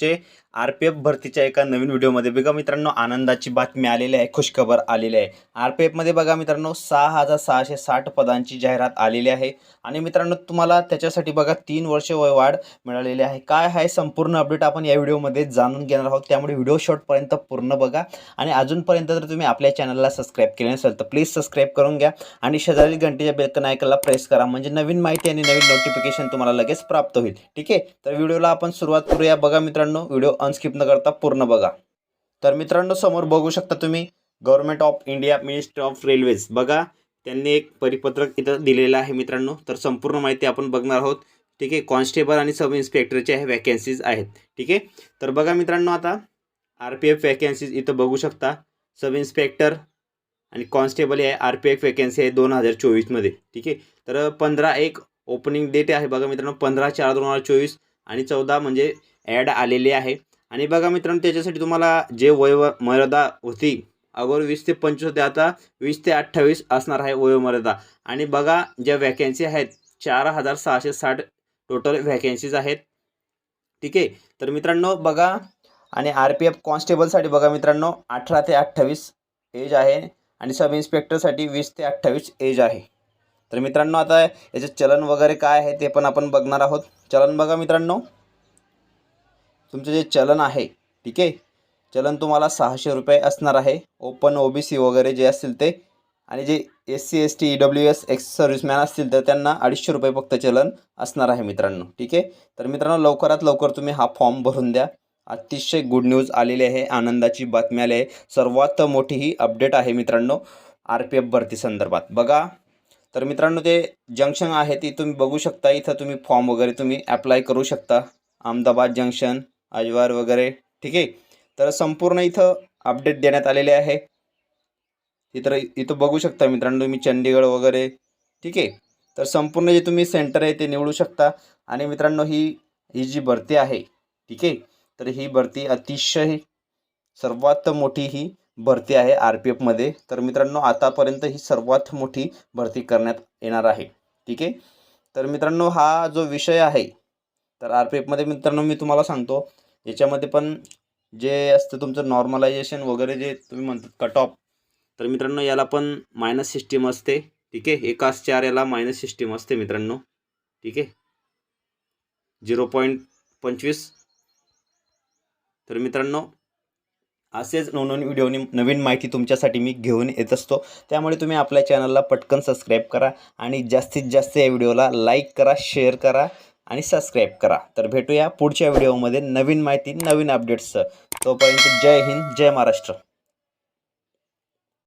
Do? R P F भरतीच्या एका नवीन व्हिडिओमध्ये बघा मित्रांनो आनंदाची बातमी आलेली आहे खुशखबर आलेली आहे. आर पी एफमध्ये बघा मित्रांनो सहा हजार सहाशे साठ पदांची जाहिरात आलेली आहे. आणि मित्रांनो तुम्हाला त्याच्यासाठी बघा तीन वर्ष वयवाढ मिळालेली आहे. काय आहे संपूर्ण अपडेट आपण या व्हिडिओमध्ये जाणून घेणार आहोत. त्यामुळे व्हिडिओ शॉर्टपर्यंत पूर्ण बघा. आणि अजूनपर्यंत जर तुम्ही आपल्या चॅनलला सबस्क्राईब केले नसेल तर प्लीज सबस्क्राईब करून घ्या. आणि शेजारी घंटेच्या बेलकन ऐकायला प्रेस करा. म्हणजे नवीन माहिती आणि नवीन नोटिफिकेशन तुम्हाला लगेच प्राप्त होईल. ठीक आहे? तर व्हिडिओला आपण सुरुवात करूया. बघा मित्रांनो व्हिडिओ अनस्किप न करता पूर्ण बघा. तर मित्रांनो समोर बघू शकता तुम्ही government of India ministry of railways बघा त्यांनी एक परिपत्रक इथं दिलेलं आहे मित्रांनो. तर संपूर्ण माहिती आपण बघणार आहोत. ठीक आहे कॉन्स्टेबल आणि सब इन्स्पेक्टरच्या हे वॅकन्सीज आहेत. ठीक आहे तर बघा मित्रांनो आता आर पी एफ वॅकन्सीज इथं बघू शकता. सब इन्स्पेक्टर आणि कॉन्स्टेबल आहे आर पी एफ वॅकन्सी आहे दोन हजार चोवीसमध्ये ठीक आहे तर पंधरा एक ओपनिंग डेट आहे बघा मित्रांनो पंधरा चार दोन हजार चोवीस आणि चौदा म्हणजे ॲड आलेले आहे. आणि बघा मित्रांनो त्याच्यासाठी तुम्हाला जे वयोमर्यादा होती अगोदर वीस ते पंचवीस होते आता वीस ते अठ्ठावीस असणार आहे वयोमर्यादा आणि बघा ज्या वॅकन्सी आहेत चार हजार सहाशे साठ टोटल व्हॅकन्सीज आहेत. ठीक आहे? तर मित्रांनो बघा आणि आर पी एफ कॉन्स्टेबलसाठी बघा मित्रांनो अठरा ते अठ्ठावीस एज आहे आणि सब इन्स्पेक्टरसाठी वीस ते अठ्ठावीस एज आहे. तर मित्रांनो आता याचे चलन वगैरे काय आहे ते पण आपण बघणार आहोत. चलन बघा मित्रांनो. तुमचं जे चलन आहे ठीक आहे? चलन तुम्हाला सहाशे रुपये असणार आहे. ओपन ओ बी सी वगैरे जे असतील ते. आणि जे S C S T E W S ex serviceman असतील तर त्यांना अडीचशे रुपये फक्त चलन असणार आहे मित्रांनो ठीक आहे? तर मित्रांनो लवकरात लवकर तुम्ही हा फॉर्म भरून द्या. अतिशय गुड न्यूज आलेली आहे. आनंदाची बातमी आली आहे. सर्वात मोठी ही अपडेट आहे मित्रांनो आर पी एफ भरती संदर्भात. बघा तर मित्रांनो ते जंक्शन आहे ती तुम्ही बघू शकता. इथं तुम्ही फॉर्म वगैरे तुम्ही अप्लाय करू शकता. अहमदाबाद जंक्शन अजवार वगैरे ठीक आहे? तर संपूर्ण इथं अपडेट देण्यात आलेले आहे. इथं इथं बघू शकता मित्रांनो तुम्ही चंदीगड वगैरे ठीक आहे? तर संपूर्ण जे तुम्ही सेंटर आहे ते निवडू शकता. आणि मित्रांनो ही ही जी भरती आहे ठीक आहे? तर ही भरती अतिशय सर्वात मोठी ही भरती आहे आर पी एफमध्ये तर मित्रांनो आतापर्यंत ही सर्वात मोठी भरती करण्यात येणार आहे ठीक आहे? तर मित्रांनो हा जो विषय आहे तर आर पी एफमध्ये मित्रांनो मी तुम्हाला सांगतो याच्यामध्ये पण जे असतं तुमचं नॉर्मलायझेशन वगैरे जे तुम्ही म्हणतात कट ऑफ तर मित्रांनो याला पण मायनस सिस्टीम असते ठीक आहे? एकाच चार याला मायनस सिस्टीम असते मित्रांनो ठीक आहे? झिरो पॉईंट पंचवीस. तर मित्रांनो असेच नवनवीन व्हिडिओनी नवीन माहिती तुमच्यासाठी मी घेऊन येत असतो. त्यामुळे तुम्ही आपल्या चॅनलला पटकन सबस्क्राईब करा आणि जास्तीत जास्त या व्हिडिओला लाईक करा शेअर करा. आणि सबस्क्राईब करा. तर भेटूया पुढच्या व्हिडिओमध्ये नवीन माहिती नवीन अपडेट्सचं तोपर्यंत जय हिंद जय महाराष्ट्र.